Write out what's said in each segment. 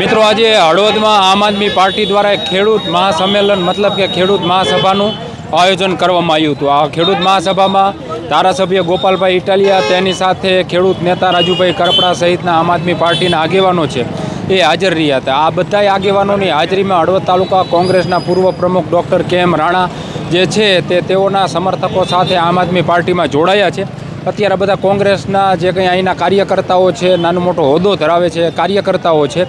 મિત્રો, આજે હળવદમાં આમ આદમી પાર્ટી દ્વારા ખેડૂત મહાસંમેલન, મતલબ કે ખેડૂત મહાસભાનું આયોજન કરવામાં આવ્યું હતું. આ ખેડૂત મહાસભામાં ધારાસભ્ય ગોપાલભાઈ ઇટાલિયા, તેની સાથે ખેડૂત નેતા રાજુભાઈ કરપડા સહિતના આમ આદમી પાર્ટીના આગેવાનો છે. એ હાજર રહ્યા હતા. આ બધાય આગેવાનોની હાજરીમાં હળવદ તાલુકા કોંગ્રેસના પૂર્વ પ્રમુખ ડૉક્ટર કે રાણા જે છે તે તેઓના સમર્થકો સાથે આમ આદમી પાર્ટીમાં જોડાયા છે. અત્યારે બધા કોંગ્રેસના જે કંઈ અહીંના કાર્યકર્તાઓ છે નાનો મોટો હોદ્દો ધરાવે છે, કાર્યકર્તાઓ છે,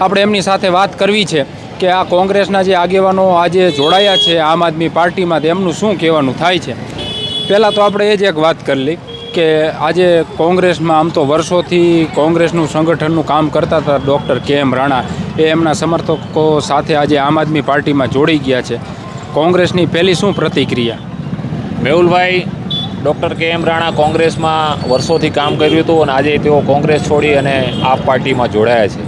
આપણે એમની સાથે વાત કરવી છે કે આ કોંગ્રેસના જે આગેવાનો આજે જોડાયા છે, આમ આદમી પાર્ટીમાં તેમનું શું કહેવાનું થાય છે? પહેલાં તો આપણે એ જ એક વાત કરી લઈ કે આજે કોંગ્રેસમાં આમ તો વર્ષોથી કોંગ્રેસનું સંગઠનનું કામ કરતા હતા ડૉક્ટર કે એમ રાણા, એ એમના સમર્થકો સાથે આજે આમ આદમી પાર્ટીમાં જોડાઈ ગયા છે. કોંગ્રેસની પહેલી શું પ્રતિક્રિયા? મેહુલભાઈ ડૉક્ટર કે એમ રાણા કોંગ્રેસમાં વર્ષોથી કામ કર્યું હતું અને આજે તેઓ કોંગ્રેસ છોડી અને આપ પાર્ટીમાં જોડાયા છે.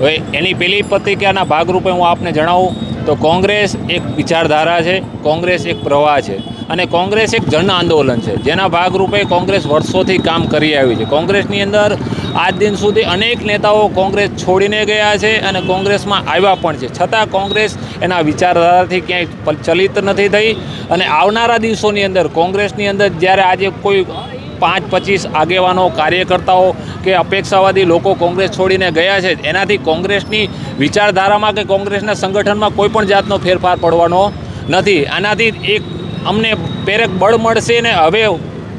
હવે એની પેલી પ્રતિક્રિયાના ભાગરૂપે હું આપને જણાવું, તો કોંગ્રેસ એક વિચારધારા છે, કોંગ્રેસ એક પ્રવાહ છે. અને કોંગ્રેસ એક જન આંદોલન છે. જેના ભાગરૂપે કોંગ્રેસ વર્ષોથી કામ કરી આવી છે. કોંગ્રેસની અંદર આજ દિન સુધી અનેક નેતાઓ કોંગ્રેસ છોડીને ગયા છે અને કોંગ્રેસમાં આવ્યા પણ છે. છતાં કોંગ્રેસ એના વિચારધારાથી ક્યાંય ચલિત નથી થઈ અને આવનારા દિવસોની અંદર કોંગ્રેસની અંદર જ્યારે આજે કોઈ પાંચ, પચીસ આગેવાનો, કાર્યકર્તાઓ કે અપેક્ષાવાદી લોકો કોંગ્રેસ છોડીને ગયા છે, એનાથી કોંગ્રેસની વિચારધારામાં કે કોંગ્રેસના સંગઠનમાં કોઈ પણ જાતનો ફેરફાર પડવાનો નથી. આનાથી એક અમને પ્રેરક બળ મળશે ને હવે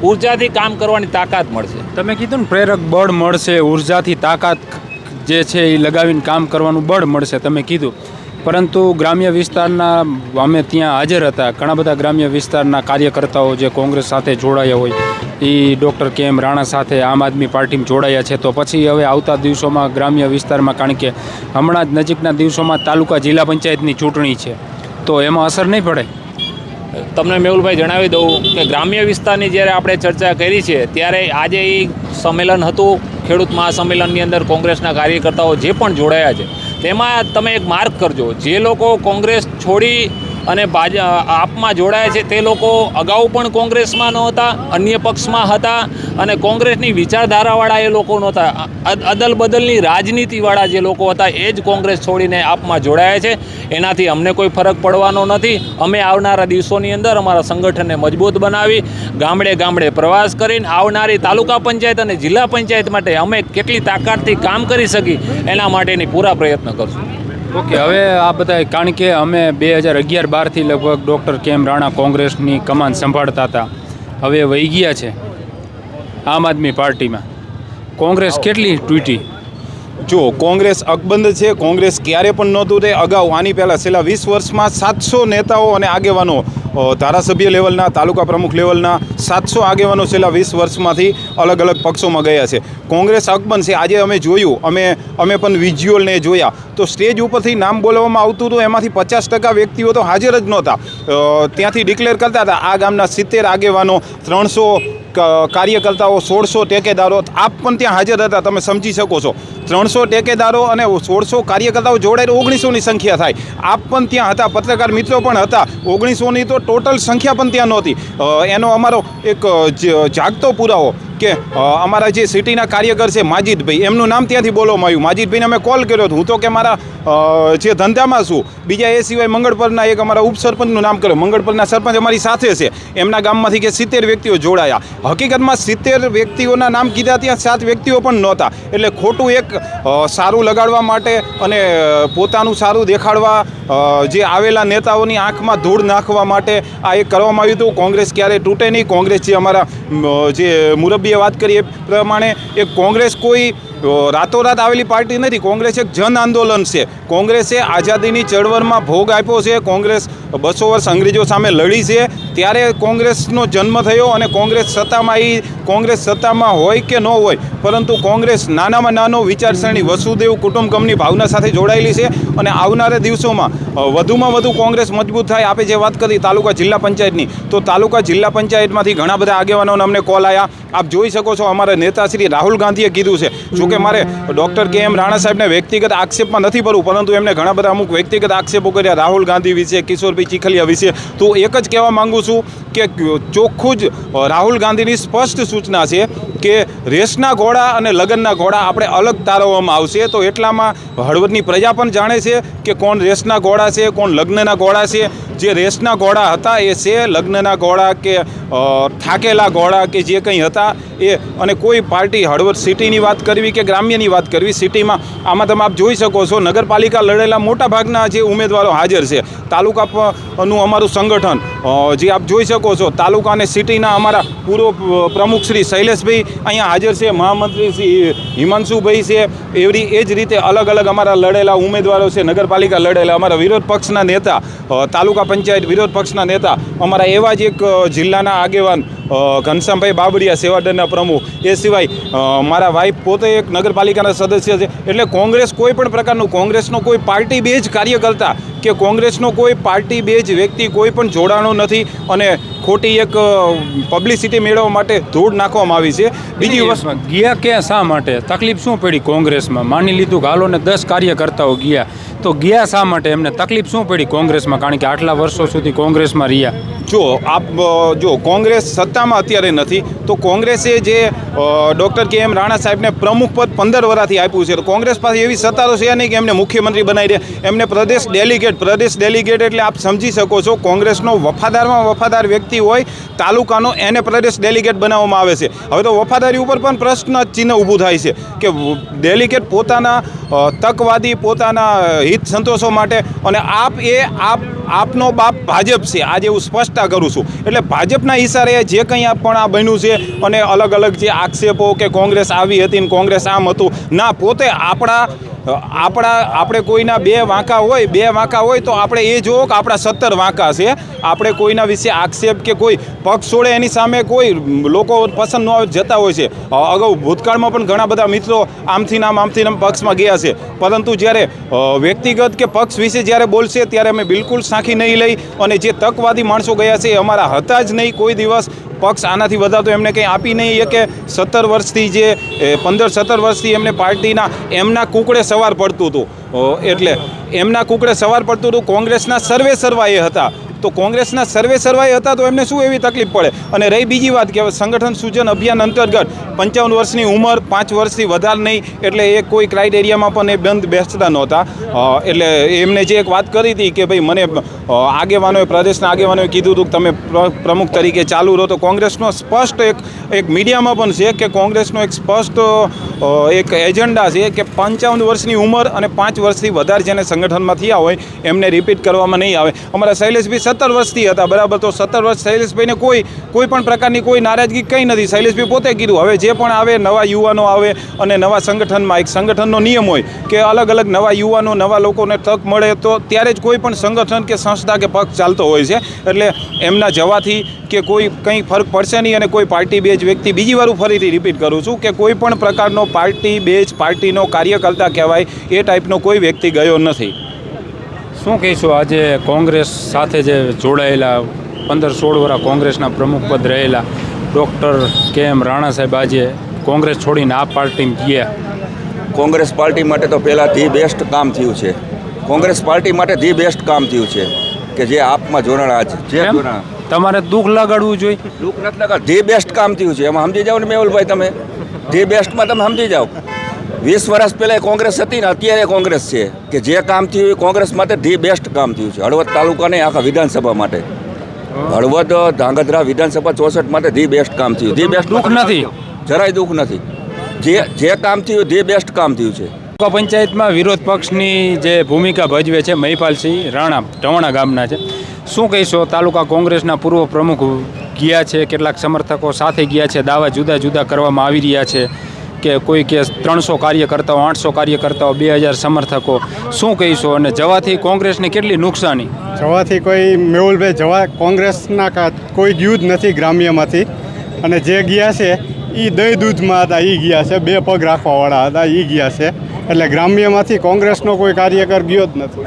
ઉર્જાથી કામ કરવાની તાકાત મળશે. તમે કીધું ને, પ્રેરક બળ મળશે, ઉર્જાથી તાકાત જે છે એ લગાવીને કામ કરવાનું બળ મળશે, તમે કીધું. પરંતુ ગ્રામ્ય વિસ્તારના, અમે ત્યાં હાજર હતા, ઘણા બધા ગ્રામ્ય વિસ્તારના કાર્યકર્તાઓ જે કોંગ્રેસ સાથે જોડાયા હોય, એ ડૉક્ટર કે એમ રાણા સાથે આમ આદમી પાર્ટીમાં જોડાયા છે, તો પછી હવે આવતા દિવસોમાં ગ્રામ્ય વિસ્તારમાં, કારણ કે હમણાં જ નજીકના દિવસોમાં તાલુકા જિલ્લા પંચાયતની ચૂંટણી છે, તો એમાં અસર નહીં પડે? તમને મેહુલભાઈ જણાવી દઉં કે ગ્રામ્ય વિસ્તારની જ્યારે આપણે ચર્ચા કરી છે, ત્યારે આજે એ સંમેલન હતું, ખેડૂત મહાસંમેલનની અંદર કોંગ્રેસના કાર્યકર્તાઓ જે પણ જોડાયા છે, તેમાં તમે એક માર્ક કરજો. જે લોકો કોંગ્રેસ છોડી અને ભાજ આપમાં જોડાયા છે તે લોકો અગાઉ પણ કોંગ્રેસમાં નહોતા, અન્ય પક્ષમાં હતા અને કોંગ્રેસની વિચારધારાવાળા એ લોકો નહોતા. અદ- અદલ બદલની રાજનીતિવાળા જે લોકો હતા એ જ કોંગ્રેસ છોડીને આપમાં જોડાયા છે. એનાથી અમને કોઈ ફરક પડવાનો નથી. અમે આવનારા દિવસોની અંદર અમારા સંગઠનને મજબૂત બનાવી, ગામડે ગામડે પ્રવાસ કરીને આવનારી તાલુકા પંચાયત અને જિલ્લા પંચાયત માટે અમે કેટલી તાકાતથી કામ કરી શકી એના માટેની પૂરા પ્રયત્ન કરશું. ઓકે, હવે આ બધા કારણ કે અમે બે હજાર અગિયાર બારથી લગભગ ડૉક્ટર કેમ રાણા કોંગ્રેસની કમાન સંભાળતા હતા. હવે વહી ગયા છે આમ આદમી પાર્ટીમાં. કોંગ્રેસ કેટલી તૂટી? જો, કોંગ્રેસ અકબંધ છે, કોંગ્રેસ ક્યારે પણ નહોતું તે અગાઉ આની પહેલાં છેલ્લા વીસ વર્ષમાં સાતસો નેતાઓ અને આગેવાનો ધારાસભ્ય લેવલના, તાલુકા પ્રમુખ લેવલના સાતસો આગેવાનો છેલ્લા વીસ વર્ષમાંથી અલગ અલગ પક્ષોમાં ગયા છે. કોંગ્રેસ અકબંધ છે, આજે અમે જોયું. અમે અમે પણ વિઝ્યુઅલને જોયા. તો સ્ટેજ ઉપરથી નામ બોલવામાં આવતું હતું, એમાંથી પચાસ ટકા વ્યક્તિઓ તો હાજર જ નહોતા. ત્યાંથી ડિક્લેર કરતા હતા, આ ગામના સિત્તેર આગેવાનો, ત્રણસો કાર્યકર્તાઓ સોળસો ટેકેદારો, આપ પણ ત્યાં હાજર હતા, તમે સમજી શકો છો. ત્રણસો ટેકેદારો અને સોળસો કાર્યકર્તાઓ જોડાઈને ઓગણીસોની સંખ્યા થાય. આપ પણ ત્યાં હતા, પત્રકાર મિત્રો પણ હતા. ઓગણીસોની તો ટોટલ સંખ્યા પણ ત્યાં નહોતી. એનો અમારો એક જાગતો પુરાવો. કે અમારા જે સિટીના કાર્યકર છે માજીદભાઈ, એમનું નામ ત્યાંથી બોલવામાં આવ્યું. માજીદભાઈને અમે કોલ કર્યો હતો. હું તો કે મારા જે ધંધામાં છું, બીજા એ સિવાય મંગળપરના એક અમારા ઉપસરપંચનું નામ કર્યું. મંગળપરના સરપંચ અમારી સાથે છે. એમના ગામમાંથી કે સિત્તેર વ્યક્તિઓ જોડાયા. હકીકતમાં સિત્તેર વ્યક્તિઓના નામ કીધા ત્યાં સાત વ્યક્તિઓ પણ નહોતા. એટલે ખોટું એક સારું લગાડવા માટે અને પોતાનું સારું દેખાડવા જે આવેલા નેતાઓની આંખમાં ધૂળ નાખવા માટે આ એક કરવામાં આવ્યું હતું. કોંગ્રેસ ક્યારે તૂટે નહીં. કોંગ્રેસ જે અમારા જે જે મુરબ્બીએ વાત કરી એ પ્રમાણે એ કોંગ્રેસ કોઈ રાતોરાત આવેલી પાર્ટી નથી. કોંગ્રેસ એક જન આંદોલન છે. કોંગ્રેસે આઝાદીની ચળવળમાં ભોગ આપ્યો છે. કોંગ્રેસ બસો વર્ષ અંગ્રેજો સામે લડી છે. ત્યારે કોંગ્રેસનો જન્મ થયો અને કોંગ્રેસ સત્તામાં એ કોંગ્રેસ સત્તામાં હોય કે ન હોય, પરંતુ કોંગ્રેસ નાનામાં નાનો વિચારસરણી વસુદેવ કુટુંબકમની ભાવના સાથે જોડાયેલી છે અને આવનારા દિવસોમાં વધુમાં વધુ કોંગ્રેસ મજબૂત થાય આપે જે વાત કરી તાલુકા જિલ્લા પંચાયતની. તો તાલુકા જિલ્લા પંચાયતમાંથી ઘણા બધા આગેવાનોને અમને કોલ આવ્યા આપ જોઈ શકો છો અમારા નેતા શ્રી રાહુલ ગાંધીએ કીધું છે. જો કે મારે ડૉક્ટર કે એમ રાણા સાહેબને વ્યક્તિગત આક્ષેપમાં નથી ભરવું, પરંતુ એમને ઘણા બધા અમુક વ્યક્તિગત આક્ષેપો કર્યા, રાહુલ ગાંધી વિશે, કિશોરભાઈ ચીખલિયા વિશે. તો એક જ કહેવા માંગુ છું કે ચોખ્ખું જ રાહુલ ગાંધીની સ્પષ્ટ સૂચના છે કે રેસના ઘોડા અને લગ્નના ઘોડા આપણે અલગ તારવવામાં આવશે. તો એટલામાં હળવદની પ્રજા પણ જાણે છે કે કોણ રેસના ઘોડા છે, કોણ લગ્નના ઘોડા છે. જે રેસના ઘોડા હતા એ છે, લગ્નના ઘોડા કે થાકેલા ઘોડા કે જે કંઈ હતા એ. અને કોઈ પાર્ટી હળવદ સિટીની વાત કરવી કે ગ્રામ્યની વાત કરવી સિટીમાં, આમાં તમે આપ જોઈ શકો છો, નગરપાલિકા લડેલા મોટા ભાગના જે ઉમેદવારો હાજર છે. તાલુકાનું અમારું સંગઠન જે આપ જોઈ શકો છો, તાલુકા અને સિટીના અમારા પૂર્વ પ્રમુખ શ્રી શૈલેષભાઈ અહીંયા હાજર છે મહામંત્રી શ્રી હિમાંશુભાઈ છે. એવી એ જ રીતે અલગ અલગ અમારા લડેલા ઉમેદવારો છે. નગરપાલિકા લડેલા, અમારા વિરોધ પક્ષના નેતા તાલુકા પંચાયત વિરોધ પક્ષના નેતા, અમારા એવા જ એક જિલ્લાના આગેવાન ઘનશ્યામભાઈ બાબરિયા, સેવાદળના પ્રમુખ. એ સિવાય મારા વાઈફ પોતે એક નગરપાલિકાના સદસ્ય છે. એટલે કોંગ્રેસ કોઈ પણ પ્રકારનું, કોંગ્રેસનો કોઈ પાર્ટી બેઝ કાર્યકર્તા કે કોંગ્રેસનો કોઈ પાર્ટી બેઝ વ્યક્તિ કોઈ પણ જોડાણો નથી અને ખોટી એક પબ્લિસિટી મેળવવા માટે ધૂળ નાખવામાં આવી છે. બીજી વસ્તુ ગયા ક્યાં શા માટે? તકલીફ શું પડી કોંગ્રેસમાં? માની લીધું કે હાલો ને દસ કાર્યકર્તાઓ ગયા. તો ગયા શા માટે? એમને તકલીફ શું પડી કોંગ્રેસમાં? કારણ કે આટલા વર્ષો સુધી કોંગ્રેસમાં રહ્યા. જો, આપ જો, કોંગ્રેસ સત્તામાં અત્યારે નથી, તો કોંગ્રેસે જે ડૉક્ટર કે એમ રાણા સાહેબને પ્રમુખ પદ પંદર વર્ષથી આપ્યું છે, તો કોંગ્રેસ પાસે એવી સત્તા તો છે નહીં કે એમને મુખ્યમંત્રી બનાવી દે. એમને પ્રદેશ ડેલિગેટ પ્રદેશ ડેલિગેટ એટલે આપ સમજી શકો છો, કોંગ્રેસનો વફાદારમાં વફાદાર વ્યક્તિ હોય, તાલુકાનો એને પ્રદેશ ડેલિગેટ બનાવવામાં આવે છે. હવે તો વફાદારી ઉપર પણ પ્રશ્ન ચિહ્ન ઊભું થાય છે કે ડેલિગેટ પોતાના તકવાદી, પોતાના હિત સંતોષો માટે અને આપ એ આપ આપનો બાપ ભાજપ છે. આજે હું સ્પષ્ટતા કરું છું. એટલે ભાજપના હિસારે જે કંઈ પણ આ બન્યું છે અને અલગ અલગ જે આક્ષેપો કે કોંગ્રેસ આવી હતી ને કોંગ્રેસ આમ હતું, ના, પોતે આપણા આપણા, આપણે કોઈના બે વાંકા હોય, બે વાંકા હોય તો આપણે એ જોવો કે આપણા સત્તર વાંકા છે. આપણે કોઈના વિશે આક્ષેપ કે કોઈ પક્ષ છોડે એની સામે કોઈ લોકો પસંદ ન જતા હોય છે. અગાઉ ભૂતકાળમાં પણ ઘણા બધા મિત્રો આમથી નામ આમથી નામ પક્ષમાં ગયા છે. પરંતુ જ્યારે વ્યક્તિગત કે પક્ષ વિશે જ્યારે બોલશે ત્યારે અમે બિલકુલ સાંખી નહીં લઈ અને જે તકવાદી માણસો ગયા છે એ અમારા હતા જ નહીં. કોઈ દિવસ પક્ષ આનાથી વધારતો એમને કંઈ આપી નહીં કે સત્તર વર્ષથી જે પંદર, સત્તર વર્ષથી એમને પાર્ટીના, એમના કુકડે સવાર પડતું હતું. એટલે એમના કુકડે સવાર પડતું હતું. કોંગ્રેસના સર્વે સર્વા એ હતા. તો કોંગ્રેસના સર્વે સર્વાએ હતા તો એમને શું એવી તકલીફ પડે? અને રહી બીજી વાત કે સંગઠન સૂચન અભિયાન અંતર્ગત પંચાવન વર્ષની ઉંમર, પાંચ વર્ષથી વધારે નહીં, એટલે એ કોઈ ક્રાઇટેરિયામાં પણ એ બંધ બેસતા નહોતા. એટલે એમને જે એક વાત કરી હતી કે ભાઈ મને આગેવાનોએ, પ્રદેશના આગેવાનોએ કીધું હતું કે તમે પ્રમુખ તરીકે ચાલુ રહો. તો કોંગ્રેસનો સ્પષ્ટ એક એક મીડિયામાં પણ છે કે કોંગ્રેસનો એક સ્પષ્ટ એક એજન્ડા છે કે પંચાવન વર્ષની ઉંમર અને પાંચ વર્ષથી વધારે જેને સંગઠનમાં થયા હોય, એમને રિપીટ કરવામાં નહીં આવે. અમારા શૈલેષભાઈ સત્તર વર્ષથી હતા. બરાબર. તો સત્તર વર્ષ શૈલેષભાઈને કોઈ કોઈ પણ પ્રકારની કોઈ નારાજગી કંઈ નથી. શૈલેષભાઈ પોતે કીધું, હવે જે પણ આવે, નવા યુવાનો આવે અને નવા સંગઠનમાં. એક સંગઠનનો નિયમ હોય કે અલગ અલગ નવા યુવાનો, નવા લોકોને તક મળે તો ત્યારે જ કોઈ પણ સંગઠન કે સંસ્થા કે પક્ષ ચાલતો હોય છે. એટલે એમના જવાથી કે કોઈ કંઈ ફરક પડશે નહીં અને કોઈ પાર્ટી બેજ વ્યક્તિ બીજી વાર ફરીથી રિપીટ કરું છું કે કોઈ પણ પ્રકારનો પાર્ટી બેજ પાર્ટીનો કાર્યકર્તા કહેવાય, એ ટાઈપનો કોઈ વ્યક્તિ ગયો નથી. શું કહીશું? આજે કોંગ્રેસ સાથે જે જોડાયેલા પંદર સોળ વર્ષ કોંગ્રેસના પ્રમુખ પદ રહેલા ડૉક્ટર કે એમ રાણા સાહેબ આજે કોંગ્રેસ છોડીને આ પાર્ટીમાં ગયા. કોંગ્રેસ પાર્ટી માટે તો પહેલાં ધી બેસ્ટ કામ થયું છે. કોંગ્રેસ પાર્ટી માટે ધી બેસ્ટ કામ થયું છે કે જે આપમાં જોડાણા છે. જે તમારે દુઃખ લગાડવું જોઈએ. દુઃખ નથી લગાડ ધી બેસ્ટ કામ થયું છે. એમાં સમજી જાઓ ને મેહુલભાઈ તમે. ધી બેસ્ટમાં તમે સમજી જાઓ. વીસ વર્ષ પહેલાં કોંગ્રેસ હતી ને અત્યારે કોંગ્રેસ છે. કે જે કામ થયું એ કોંગ્રેસ માટે ધી બેસ્ટ કામ થયું છે. હળવદ તાલુકાને આખા વિધાનસભા માટે. હળવદ ધાંગધ્રા વિધાનસભા ચોસઠ માટે ધી બેસ્ટ કામ થયું. ધી બેસ્ટ દુઃખ નથી. જરાય દુઃખ નથી. જે જે કામ થયું ધી બેસ્ટ કામ થયું છે. પંચાયતમાં વિરોધ પક્ષની જે ભૂમિકા ભજવે છે મહિપાલસિંહ રાણા ટવણા ગામના છે. શું કહીશો? તાલુકા કોંગ્રેસના પૂર્વ પ્રમુખ ગયા છે. કેટલાક સમર્થકો સાથે ગયા છે. દાવા જુદા જુદા કરવામાં આવી રહ્યા છે. કે કોઈ કે ત્રણસો કાર્યકર્તાઓ આઠસો કાર્યકર્તાઓ બે હજાર સમર્થકો શું કહીશું? અને જવાથી કોંગ્રેસને કેટલી નુકસાની? જવાથી કોઈ મેહુલભાઈ જવા કોંગ્રેસના કોઈ ગયું જ નથી ગ્રામ્યમાંથી. અને જે ગયા છે એ દહીં દૂધમાં હતા એ ગયા છે. બે પગ રાખવાવાળા હતા એ ગયા છે. એટલે ગ્રામ્યમાંથી કોંગ્રેસનો કોઈ કાર્યકર ગયો જ નથી.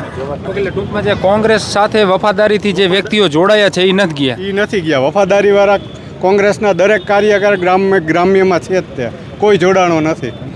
એટલે ટૂંકમાં જે કોંગ્રેસ સાથે વફાદારીથી જે વ્યક્તિઓ જોડાયા છે એ નથી ગયા? એ નથી ગયા. વફાદારીવાળા કોંગ્રેસના દરેક કાર્યકર ગ્રામ્ય ગ્રામ્યમાં છે જ તે કોઈ જોડાણો નથી.